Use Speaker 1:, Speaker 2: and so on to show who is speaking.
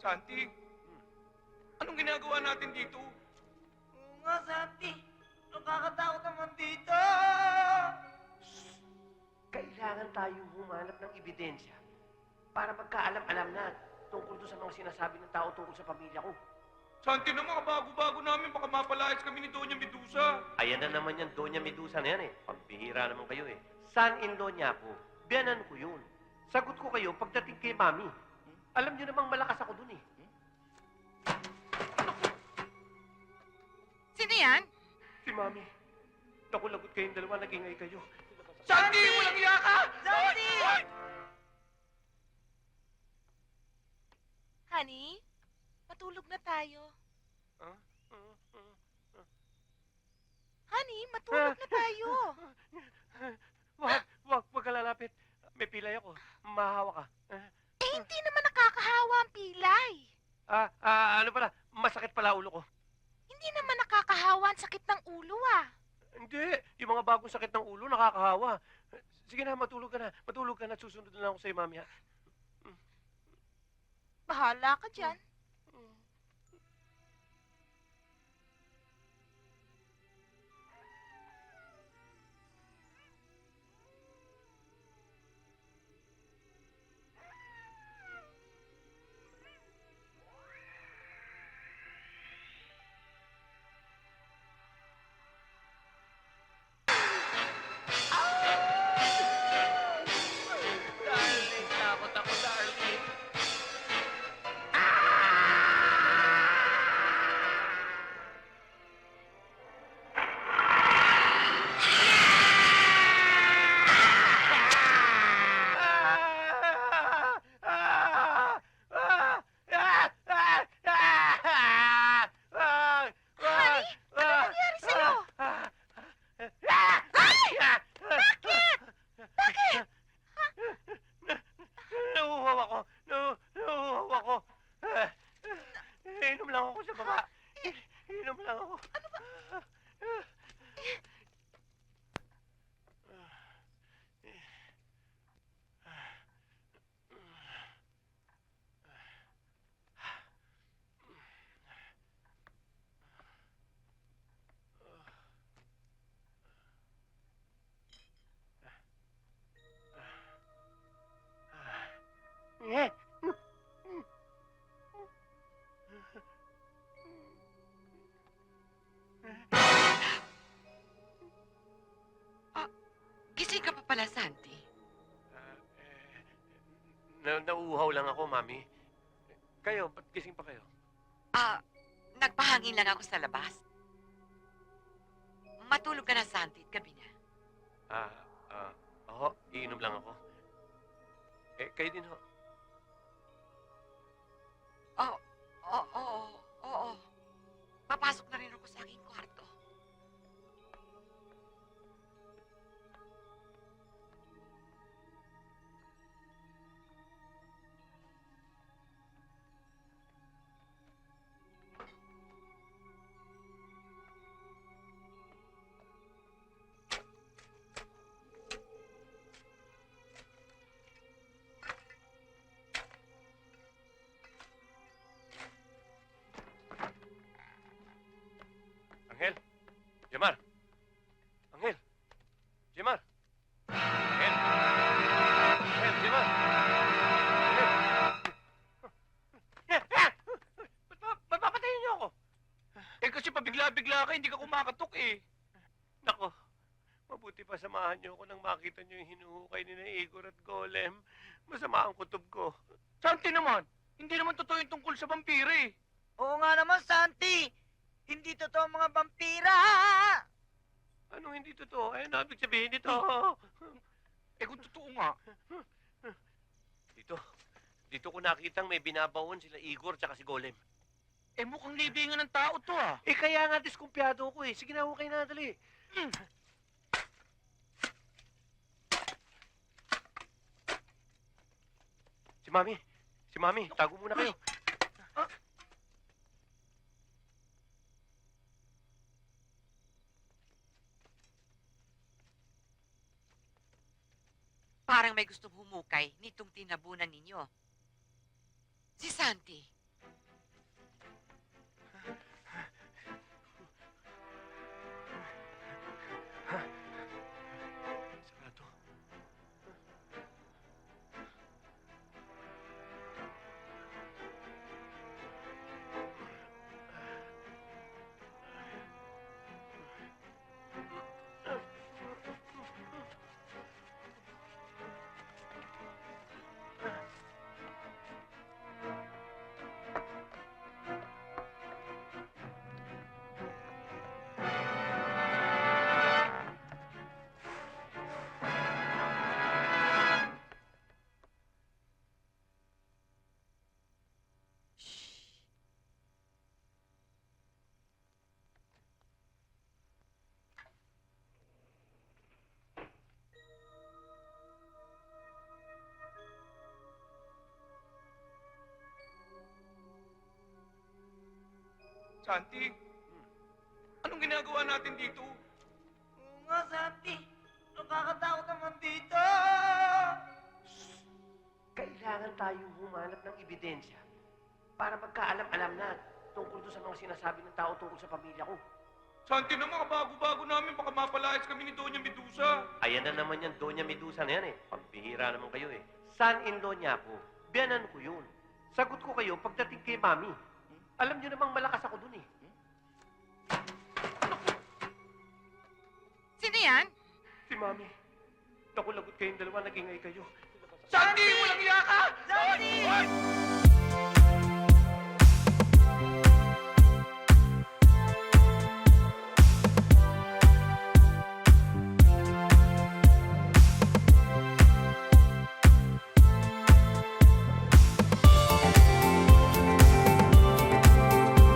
Speaker 1: Santi, anong ginagawa natin dito?
Speaker 2: Oo nga, Santi. Nakakatakot naman dito.
Speaker 3: Kailangan tayong humanap ng ebidensya para magkaalam-alam na tungkol doon sa mga sinasabi ng tao tungkol sa pamilya ko.
Speaker 1: Santi naman, kabago-bago namin, baka mapalayas kami ni Doña Medusa.
Speaker 3: Ayan na naman yan, Doña Medusa na yan eh. Pagbihira naman kayo eh. Son-in-law niya ako. Biyanan ko yun. Sagot ko kayo pagdating kay Mami. Alam niyo namang malakas ako dun eh.
Speaker 4: Sino yan?
Speaker 3: Si Mami. Naku, lagot kayong dalawa, nag-ingay kayo.
Speaker 1: Santi, walang iya ka! Hoy!
Speaker 4: Honey, matulog na tayo.
Speaker 3: Ah, ah, ah.
Speaker 4: Honey, matulog na tayo.
Speaker 3: Wag, wag, wag ka lalapit. May pilay ako. Mahawa ka. Ah,
Speaker 4: Eh, hindi naman nakakahawa ang pilay.
Speaker 3: Ah, ano pala? Masakit pala ulo ko.
Speaker 4: Hindi naman nakakahawa ang sakit ng ulo ah.
Speaker 3: Hindi. Yung mga bagong sakit ng ulo, nakakahawa. Sige na, matulog ka na. Matulog ka na. Susunod na lang ako sa'yo, mami. ha?
Speaker 4: Bahala ka dyan.
Speaker 5: Pala, Santi.
Speaker 3: Ah, eh, na nauuhaw lang ako, mami. Kayo, ba't gising pa kayo?
Speaker 5: Ah, nagpahangin lang ako sa labas. Matulog ka na, Santi, gabi na.
Speaker 3: Ah, ah, ako, iinom lang ako. Eh, kayo din ho.
Speaker 5: Oo, oo, oo, oo.
Speaker 1: Pabigla-bigla ka, hindi ka kumakatok eh.
Speaker 3: Nako, mabuti pa samahan niyo ako nang makita niyo yung hinuhukay ni na Igor at Golem. Masama ang kutob ko.
Speaker 1: Santi naman, hindi naman totoo yung tungkol sa vampira eh.
Speaker 2: Oo nga naman, Santi. Hindi totoo ang mga vampira.
Speaker 3: Anong hindi totoo? Ayun na, ibig sabihin nito.
Speaker 1: Eh kung totoo nga,
Speaker 3: Dito, dito ko nakitang may binabawon sila Igor tsaka si Golem.
Speaker 1: Eh mukhang libingan ng tao to ah.
Speaker 3: Eh kaya nga diskumpiyado ko eh. Sige na, hukay na, dali. Si Mami, si Mami, tago muna kayo.
Speaker 5: Parang may gustong humukay nitong tinabunan ninyo. Si Santi,
Speaker 1: Santi, anong ginagawa natin dito?
Speaker 2: Oo nga, Santi. Nakakatakot naman dito.
Speaker 3: Kailangan tayong humanap ng ebidensya para magkaalam-alam na tungkol doon sa mga sinasabi ng tao tungkol sa pamilya ko.
Speaker 1: Santi naman, kabago-bago namin, baka mapalayas kami ni Doña Medusa.
Speaker 3: Ayan na naman yan, Doña Medusa na yan eh. Pagbihira naman kayo eh. Son-in-law niya ako. Biyanan ko yun. Sagot ko kayo pagdating kay Mami. Alam niyo namang malakas ako dun eh.
Speaker 5: Sino yan?
Speaker 3: Si Mami. Naku, lagot kayong dalawa, nagingay kayo.
Speaker 1: Santi, walang iya ka!
Speaker 2: Santi!
Speaker 1: Hoy!